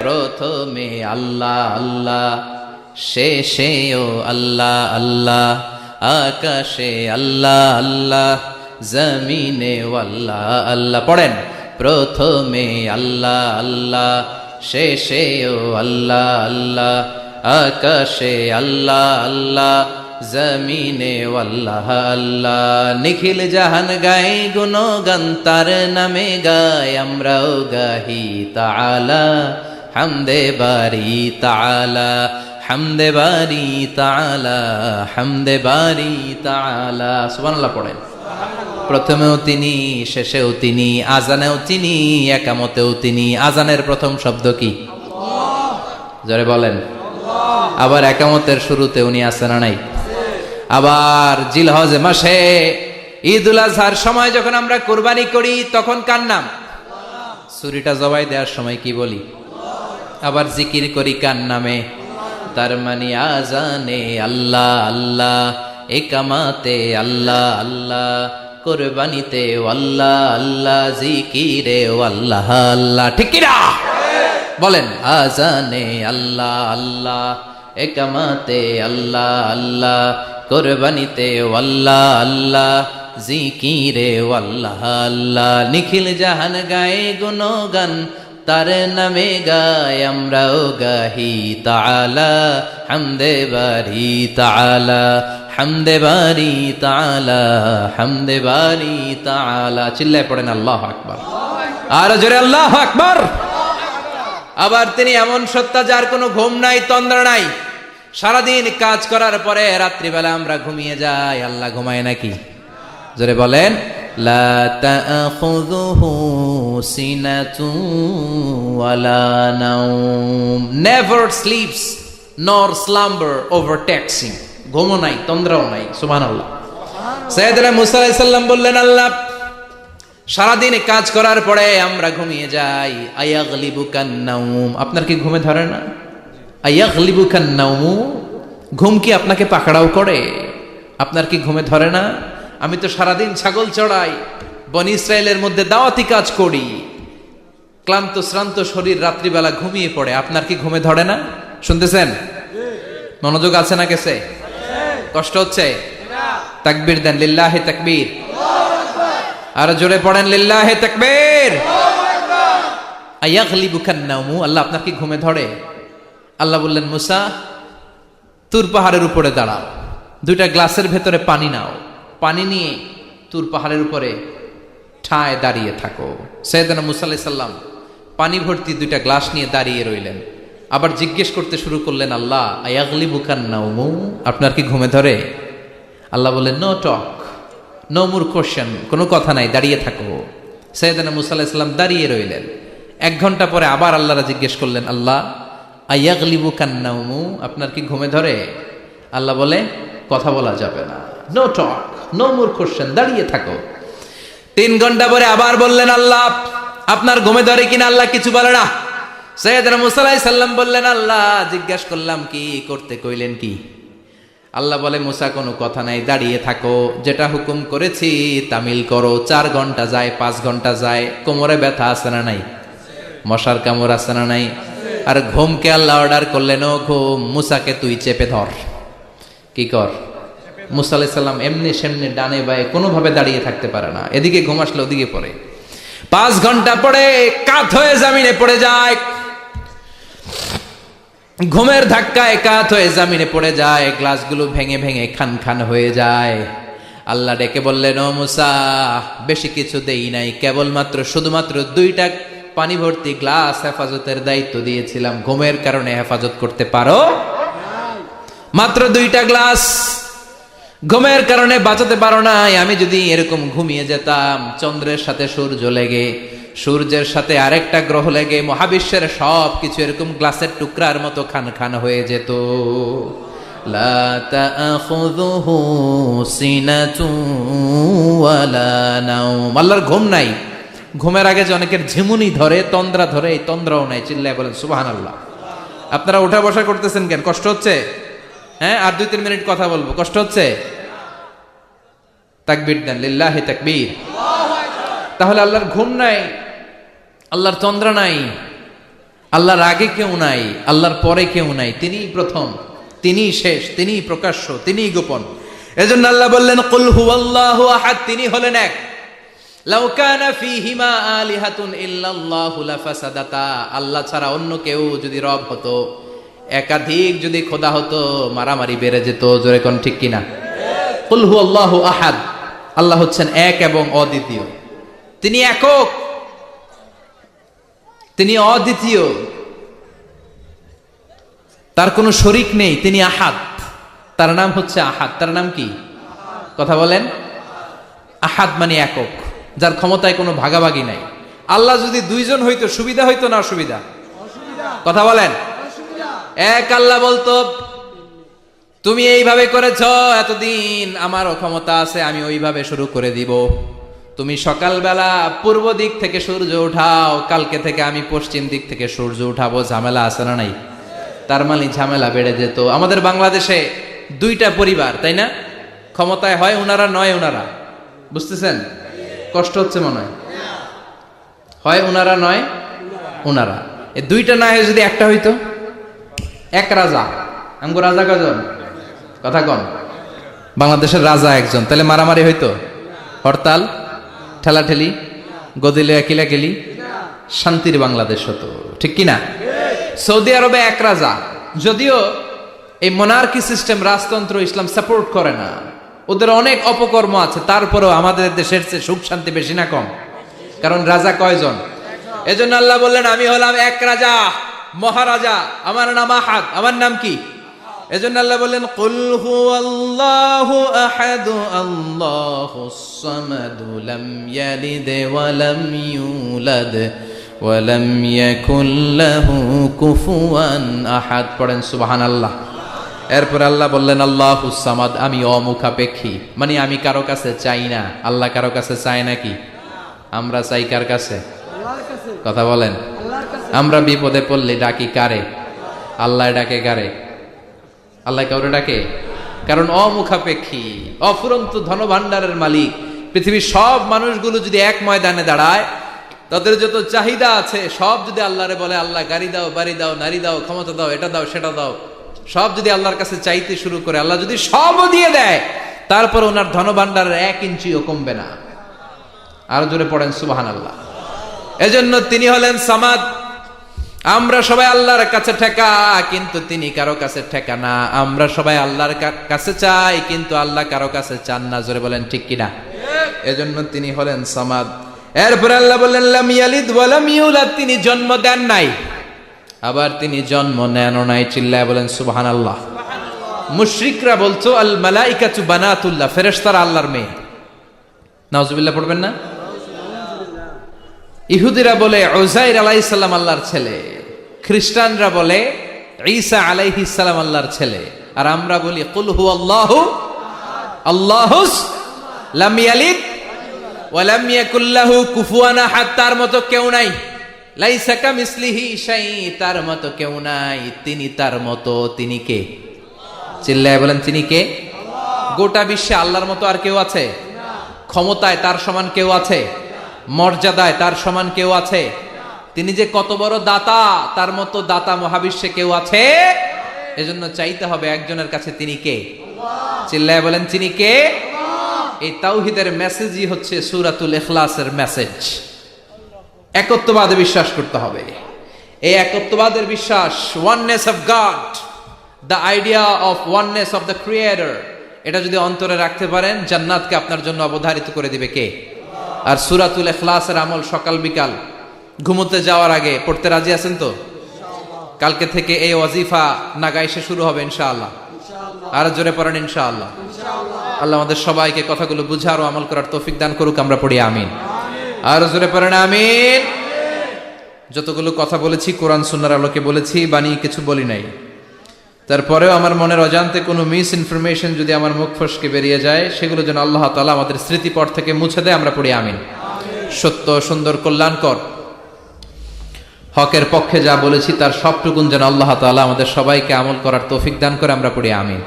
প্রথমে আল্লাহ আল্লাহ, শেষেও আল্লাহ আল্লাহ, আকাশে আল্লাহ আল্লাহ, জমিনে আল্লাহ আল্লাহ। পড়েন, প্রথমে আল্লাহ আল্লাহ, শেষেও আল্লাহ আল্লাহ, আকাশে আল্লাহ আল্লাহ, জমিনে আল্লাহ আল্লাহ। নিখিল জাহান গাই গুণগান, তার নামে গায় আমরাও গাহি তাআলা। হামদে বারি তালা হামদে বারি তালা হামদে বারি তালা সুবহানাল্লাহ পড়েন। প্রথমেও তিনি, শেষেও তিনি, আজানেও তিনি, একামতেও তিনি। আজানের প্রথম শব্দ কি? জোরে বলেন। আবার একামতের শুরুতে উনি আছেন না নাই? আবার জিলহজ মাসে, ঈদুল আজহার সময় যখন আমরা কোরবানি করি, তখন কার নাম? ছুরিটা জবাই দেওয়ার সময় কি বলি? আবার জিকির করি কার নামে? তার মানে আজানে আল্লাহ আল্লাহ একামাতে আল্লাহ আল্লাহ, কোরবানিতে আল্লাহ আল্লাহ, জিকিরে আল্লাহ আল্লাহ। ঠিক কিনা? বলেন, আজানে আল্লাহ আল্লাহ একামাতে আল্লাহ আল্লাহ, কোরবানিতে আল্লাহ আল্লাহ, জিকিরে আল্লাহ আল্লাহ। নিখিল জাহান গায়ে গুণগান তার নামে গায় আমরাও গাহি তাআলা, হামদে বারি তালা হামদে বারি তালা হামদে বারি তাআলা। চিল্লায় পড়েন, আল্লাহ আকবার। আর জোরে, আল্লাহ আকবার। আবার তিনি এমন সত্তা যার কোনো ঘুম নাই, তন্দ্রা নাই। সারাদিন কাজ করার পরে রাত্রিবেলা আমরা ঘুমিয়ে যাই, আল্লাহ ঘুমায় নাকি? জোরে বলেন। লা তাখুযুহু সিনাতুন ওয়ালা নাওম। Never sleeps nor slumber overtakes him ঘুমও নাই, তন্দ্রাও নাই, সুবহানাল্লাহ। সাইয়েদনা মুসা আলাইহিস সালাম বললেন, আল্লাহ, সারাদিন কাজ করার পরে আমরা ঘুমিয়ে যাই। আয়াগলিবু কান্নাউম আপনার কি ঘুমে ধরে না? আয়াগলিবু কান্নাউম ঘুম কি আপনাকে পাকড়াও করে? আপনার কি ঘুমে ধরে না? আমি তো সারাদিন ছাগল চড়াই, বন ইসরায়েলের মধ্যে দাওয়াতি কাজ করি। ক্লান্ত, শ্রান্ত শরীর রাত্রিবেলা ঘুমিয়ে পড়ে। আপনার কি ঘুমে ধরে না? শুনতেছেন? মনোযোগ আছে না গেছে? কষ্ট হচ্ছে? তাকবীর দেন, লিল্লাহি তাকবির। আর জোরে পড়েন, লিল্লাহে তাকবীর। আয়াগলিবু কান্নাউমু আল্লাহ আপনার কি ঘুমে ধরে? আল্লাহ বললেন, মুসা, তুর পাহাড়ের উপরে দাঁড়াও। দুইটা গ্লাসের ভেতরে পানি নাও। পানি নিয়ে তুর পাহাড়ের উপরে ঠায় দাঁড়িয়ে থাকো। সৈয়দনা মুসা আলাইহিস সাল্লাম পানি ভর্তি দুইটা গ্লাস নিয়ে দাঁড়িয়ে রইলেন। আবার জিজ্ঞেস করতে শুরু করলেন, আল্লাহ আয়াগলিবু কান্নাউমু আপনার কি ঘুমে ধরে? আল্লাহ বললেন, no talk, no more question, কোনো কথা নাই, দাঁড়িয়ে থাকো। সৈয়দানা মুসা আলাইসাল্লাম দাঁড়িয়ে রইলেন। এক ঘণ্টা পরে আবার আল্লাহরা জিজ্ঞেস করলেন, আল্লাহ আয়াগলিবু কান্নাউমু আপনার কি ঘুমে ধরে? আল্লাহ বলে, কথা বলা যাবে না। No talk no more question দাঁড়িয়ে থাকো। তিন ঘণ্টা পরে আবার বললেন, আল্লাহ, আপনার ঘুমে ধরে কিনা আল্লাহ কিছু বলে না? সৈয়দনা মুসা আলাইহিস সাল্লাম বললেন, আল্লাহ, জিজ্ঞাসা করলাম, কি করতে কইলেন কি? আল্লাহ বলে, মুসা, কোনো কথা নাই, দাঁড়িয়ে থাকো। যেটা হুকুম করেছি, তামিল করো। চার ঘণ্টা যায়, পাঁচ ঘণ্টা যায়, কোমরে ব্যথা আছে না নাই? মশার কামড় আছে না নাই? আর ঘুমকে আল্লাহ অর্ডার করলেন, ও ঘুম, মুসাকে তুই চেপে ধর। কি কর? মুসা আলাইসাল্লাম এমনি সেমনি ডানে বায়ে কোনোভাবে দাঁড়িয়ে থাকতে পারে না। এদিকে ঘুম আসলে ওদিকে পড়ে। পাঁচ ঘণ্টা পরে কাত হয়ে জামিনে পড়ে যায়। ঘুমের ধাক্কায় কাত হয়ে জামিনে পড়ে যায়, গ্লাসগুলো ভেঙে ভেঙে খান খান হয়ে যায়। আল্লাহ ডেকে বললেন, ও মুসা, বেশি কিছু দেই নাই, কেবলমাত্র শুধুমাত্র দুইটা পানি ভর্তি গ্লাস হেফাজতের দায়িত্ব দিয়েছিলাম। ঘুমের কারণে হেফাজত করতে পারো মাত্র দুইটা গ্লাস ঘুমের কারণে বাঁচাতে পারো নাই। আমি যদি এরকম ঘুমিয়ে যেতাম, চন্দ্রের সাথে সূর্য লেগে, সূর্যের সাথে আরেকটা গ্রহ লেগে, মহাবিশ্বের সব কিছু এরকম গ্লাসের টুকরার মতো খান খান হয়ে যেত। আল্লাহর ঘুম নাই। ঘুমের আগে যে অনেকের ঝিমুনি ধরে, তন্দ্রা ধরে, এই তন্দ্রাও নাই, চিল্লায় বলেন, সুবহানাল্লাহ। আপনারা ওঠা বসা করতেছেন কেন? কষ্ট হচ্ছে? হ্যাঁ আর দুই, তিন মিনিট কথা বলব। কষ্ট হচ্ছে? তাকবীর দেন, লিল্লাহি তাকবীর। তাহলে আল্লাহর ঘুম নাই, আল্লাহর তন্দ্রা নাই, আল্লাহর আগে কেউ নাই, আল্লাহর পরে কেউ নাই, তিনিই প্রথম, তিনিই শেষ, তিনিই প্রকাশ্য, তিনিই গোপন। এজন্য আল্লাহ বললেন, কুল হুয়াল্লাহু আহাদ তিনি হলেন এক। লাউ কানা ফীহিমা আলিহাতুন ইল্লাল্লাহু লাফাসাদাতা। আল্লাহ ছাড়া অন্য কেউ যদি রব হতো একাধিক যদি খোদা হতো, মারামারি বেড়ে যেত, জোরে কোন ঠিক কিনা? কুল হুয়াল্লাহু আহাদ, আল্লাহ হচ্ছেন এক এবং অদ্বিতীয়। তিনি একক, তিনি অদ্বিতীয়। তার কোনো শরিক নেই, তিনি আহাদ। তার নাম হচ্ছে আহাদ। তার নাম কি? কথা বলেন। আহাদ মানে একক, যার ক্ষমতায় কোনো ভাগাভাগি নাই। আল্লাহ যদি দুইজন হইতো, সুবিধা হইতো না অসুবিধা। কথা বলেন। এক আল্লাহ বলতো, তুমি এইভাবে করেছ, এতদিন আমারও ক্ষমতা আছে, আমি ওইভাবে শুরু করে দিব। তুমি সকালবেলা পূর্ব দিক থেকে সূর্য উঠাও, কালকে থেকে আমি পশ্চিম দিক থেকে সূর্য উঠাবো। ঝামেলা আছে না নাই? তার মানে ঝামেলা বেড়ে যেত। আমাদের বাংলাদেশে দুইটা পরিবার, তাই না? ক্ষমতায় হয় ওনারা নয় ওনারা বুঝতেছেন? কষ্ট হচ্ছে মনে হয়। হয় ওনারা নয় ওনারা এই দুইটা না হয়ে যদি একটা হইতো? এক রাজা। আমগো রাজা কজন কথা কন। বাংলাদেশের রাজা একজন। তাহলে মারামারি হইতো? হরতাল, ঠেলাঠেলি, গদিলে গেলি শান্তির বাংলাদেশ হতো। ঠিক কি না সৌদি আরবে এক রাজা। যদিও এই মোনার্কি সিস্টেম রাজতন্ত্র, ইসলাম সাপোর্ট করে না। ওদের অনেক অপকর্ম আছে। তারপরেও আমাদের দেশের চেয়ে সুখ শান্তি বেশি না কম? কারণ রাজা কয়জন? এজন্য আল্লাহ বললেন, আমি হলাম এক রাজা। মহারাজা, আমার নাম আহাদ, আমার নাম কি? এজন্য আল্লাহ বললেন, কুল হুয়াল্লাহু আহাদ আল্লাহুস সামাদ, লাম ইয়ালিদ ওয়া লাম ইউলাদ ওয়া লাম ইয়াকুল লাহু কুফুয়ান আহাদ। পড়েন, সুবহানাল্লাহ। এরপর আল্লাহ বললেন আল্লাহুস সামাদ, আমি অমুখাপেক্ষী। মানে আমি কারও কাছে চাই না। আল্লাহ কারও কাছে চায় নাকি? আমরা চাই কার কাছে? কথা বলেন। আমরা বিপদে পড়লে ডাকি কারে? আল্লাহ ডাকে কারে? আল্লাহ কাউরে ডাকে? কারণ অমুখাপেক্ষী, অফুরন্ত ধনভাণ্ডারের মালিক। পৃথিবীর সব মানুষগুলো যদি এক ময়দানে দাঁড়ায়, তাদের যত চাহিদা আছে, সব যদি আল্লাহরে বলে, আল্লাহ, গাড়ি দাও, বাড়ি দাও, নারী দাও, ক্ষমতা দাও, এটা দাও, সেটা দাও। সব যদি আল্লাহর কাছে চাইতে শুরু করে, আল্লাহ যদি সবও দিয়ে দেয়, তারপর ওনার ধনভাণ্ডারের এক ইঞ্চিও কমবে না। আরও জোরে পড়েন সুবাহান আল্লাহ এজন্য তিনি হলেন সামাদ আমরা সবাই আল্লাহর কাছে ঠেকা, কিন্তু তিনি কারও কাছে ঠেকা না। আমরা সবাই আল্লাহর কাছে চাই, কিন্তু আল্লাহ কারও কাছে চান না। জোরে বলেন, ঠিক কিনা? এজন্য তিনি হলেন সামাদ। এরপর আল্লাহ বললেন, লাম ইয়ালিদ ওয়া লাম ইউলাদ। তিনি জন্ম দেন নাই। আবার তিনি জন্ম নেন নাই, চিল্লায় বলেন, সুবহানাল্লাহ। মুশরিকরা বলছো আল মালাইকাতু বানাতুল্লাহ, ফেরেশতারা আল্লাহর মেয়ে। নাউজুবিল্লাহ, পড়বেন না? ইহুদিরা বলে ওজাইর আলাইসাল্লাম আল্লাহর ছেলে। খ্রিস্টানরা বলে, ঈসা আলাইহিসাল্লাম আল্লাহর ছেলে। আর আমরা বলি, কুল আল্লাহ আল্লাহু লাম তার মতো কেউ নাই। তার মতো কেউ নাই। তিনি তার মতো, তিনি কে? চিল্লায় বলেন, তিনি কে? গোটা বিশ্বে আল্লাহর মতো আর কেউ আছে? ক্ষমতায় তার সমান কেউ আছে? মর্যাদায় তার সমান কেউ আছে? তিনি যে কত বড় দাতা, তার মতো দাতা মহাবিশ্বে কেউ আছে? এজন্য চাইতে হবে একজনের কাছে তিনি কে? চিল্লায় বলেন, তিনি কে? এই তাওহিদের মেসেজই হচ্ছে সুরাতুল এখলাসের মেসেজ। একত্ববাদে বিশ্বাস করতে হবে। এই একত্ববাদের বিশ্বাস oneness of God the idea of oneness of the creator এটা যদি অন্তরে রাখতে পারেন, জান্নাতকে আপনার জন্য অবধারিত করে দিবে কে? আর সুরাতুল এখলাসের আমল সকাল, বিকাল। ঘুমোতে যাওয়ার আগে পড়তে রাজি আছেন তো? কালকে থেকে এই ওয়াজিফা নাগাইশে শুরু হবে ইনশাআল্লাহ। আর জোরে পড়েন ইনশাআল্লাহ। আল্লাহ আমাদের সবাইকে কথাগুলো বুঝার ও আমল করার তৌফিক দান করুক, আমরা পড়ি, আমিন। আর জোরে পড়েন, আমিন। যতগুলো কথা বলেছি, কোরআন, সুন্নার আলোকে বলেছি, বানিয়ে কিছু বলি নাই। তারপরেও আমার মনের অজান্তে কোনো মিস ইনফরমেশন যদি আমার মুখ ফসকে বেরিয়ে যায়, সেগুলো যেন আল্লাহ তালা আমাদের স্মৃতিপট থেকে মুছে দেয়, আমরা পড়ি আমিন। সত্য সুন্দর কল্যাণকর। হকের পক্ষে যা বলেছি, তার সবটুকুন যেন আল্লাহ তালা আমাদের সবাইকে আমল করার তৌফিক দান করে, আমরা পড়ি আমিন।